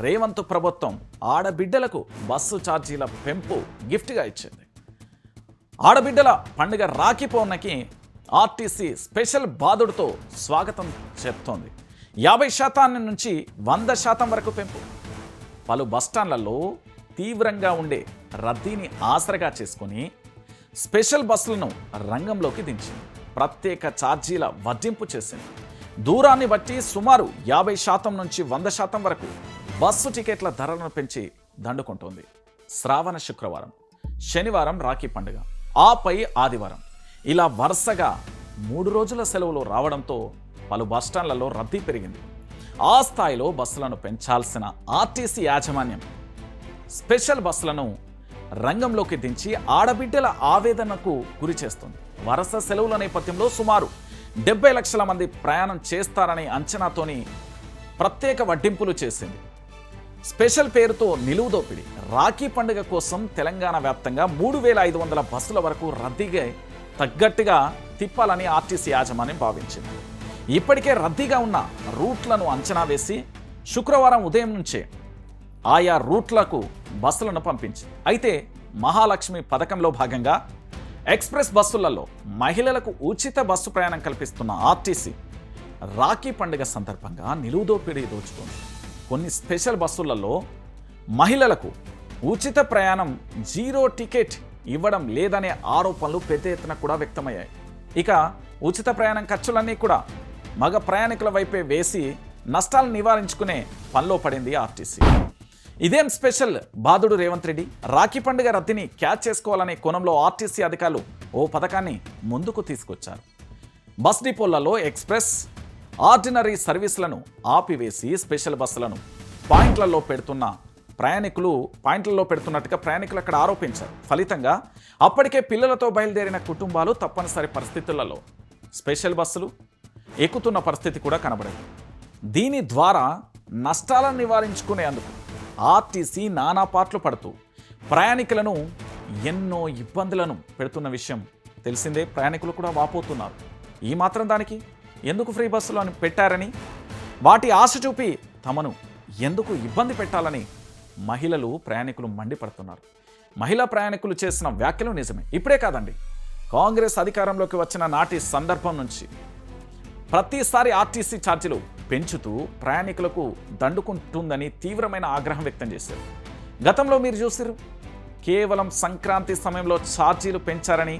రేవంత్ ప్రభుత్వం ఆడబిడ్డలకు బస్సు ఛార్జీల పెంపు గిఫ్ట్గా ఇచ్చింది. ఆడబిడ్డల పండుగ రాఖీ పౌర్ణకి ఆర్టీసీ స్పెషల్ బాదుడుతో స్వాగతం చెప్తోంది. యాభై శాతాన్ని నుంచి వంద శాతం వరకు పెంపు. పలు బస్టాండ్లలో తీవ్రంగా ఉండే రద్దీని ఆసరగా చేసుకొని స్పెషల్ బస్సులను రంగంలోకి దించింది. ప్రత్యేక ఛార్జీల వడ్డింపు చేసింది. దూరాన్ని బట్టి సుమారు యాభై శాతం నుంచి వంద శాతం వరకు బస్సు టికెట్ల ధరలను పెంచి దండుకుంటోంది. శ్రావణ శుక్రవారం శనివారం రాఖీ పండుగ ఆపై ఆదివారం. ఇలా వరుసగా మూడు రోజుల సెలవులు రావడంతో పలు బస్టాండ్లలో రద్దీ పెరిగింది. ఆ స్థాయిలో బస్సులను పెంచాల్సిన ఆర్టీసీ యాజమాన్యం స్పెషల్ బస్సులను రంగంలోకి దించి ఆడబిడ్డల ఆవేదనకు గురి చేస్తుంది. వరుస సెలవుల నేపథ్యంలో సుమారు డెబ్బై లక్షల మంది ప్రయాణం చేస్తారనే అంచనాతోని ప్రత్యేక వడ్డింపులు చేసింది. స్పెషల్ పేరుతో నిలువు దోపిడీ. రాఖీ పండుగ కోసం తెలంగాణ వ్యాప్తంగా మూడు వేల ఐదు వందల బస్సుల వరకు రద్దీగా తగ్గట్టుగా తిప్పాలని ఆర్టీసీ యాజమాన్యం భావించింది. ఇప్పటికే రద్దీగా ఉన్న రూట్లను అంచనా వేసి శుక్రవారం ఉదయం నుంచే ఆయా రూట్లకు బస్సులను పంపించింది. అయితే మహాలక్ష్మి పథకంలో భాగంగా ఎక్స్ప్రెస్ బస్సులలో మహిళలకు ఉచిత బస్సు ప్రయాణం కల్పిస్తున్న ఆర్టీసీ రాఖీ పండుగ సందర్భంగా నిలువుదోపిడీ దోచుతోంది దోచుకుంది. కొన్ని స్పెషల్ బస్సులలో మహిళలకు ఉచిత ప్రయాణం జీరో టికెట్ ఇవ్వడం లేదనే ఆరోపణలు పెద్ద ఎత్తున కూడా వ్యక్తమయ్యాయి. ఇక ఉచిత ప్రయాణం ఖర్చులన్నీ కూడా మగ ప్రయాణికుల వైపే వేసి నష్టాలను నివారించుకునే పనిలో పడింది ఆర్టీసీ. ఇదేం స్పెషల్? బాదుడు రేవంత్ రెడ్డి రాఖీ పండుగ రద్దీని క్యాచ్ చేసుకోవాలనే కోణంలో ఆర్టీసీ అధికారులు ఓ పథకాన్ని ముందుకు తీసుకొచ్చారు. బస్ డిపోలలో ఎక్స్ప్రెస్ ఆర్డినరీ సర్వీసులను ఆపివేసి స్పెషల్ బస్సులను పాయింట్లలో పెడుతున్న ప్రయాణికులు పాయింట్లలో పెడుతున్నట్టుగా ప్రయాణికులు అక్కడ ఆరోపించారు. ఫలితంగా అప్పటికే పిల్లలతో బయలుదేరిన కుటుంబాలు తప్పనిసరి పరిస్థితులలో స్పెషల్ బస్సులు ఎక్కుతున్న పరిస్థితి కూడా కనబడింది. దీని ద్వారా నష్టాలను నివారించుకునేందుకు ఆర్టీసీ నానా పాటలు పడుతూ ప్రయాణికులను ఎన్నో ఇబ్బందులను పెడుతున్న విషయం తెలిసిందే. ప్రయాణికులు కూడా వాపోతున్నారు. ఈ మాత్రం దానికి ఎందుకు ఫ్రీ బస్సులు అని పెట్టారని? వాటి ఆశ చూపి తమను ఎందుకు ఇబ్బంది పెట్టాలని మహిళలు ప్రయాణికులు మండిపడుతున్నారు. మహిళా ప్రయాణికులు చేసిన వ్యాఖ్యలు నిజమే. ఇప్పుడే కాదండి. కాంగ్రెస్ అధికారంలోకి వచ్చిన నాటి సందర్భం నుంచి ప్రతిసారి ఆర్టీసీ ఛార్జీలు పెంచుతూ ప్రయాణికులకు దండుకుంటుందని తీవ్రమైన ఆగ్రహం వ్యక్తం చేశారు. గతంలో మీరు చూసారు కేవలం సంక్రాంతి సమయంలో ఛార్జీలు పెంచారని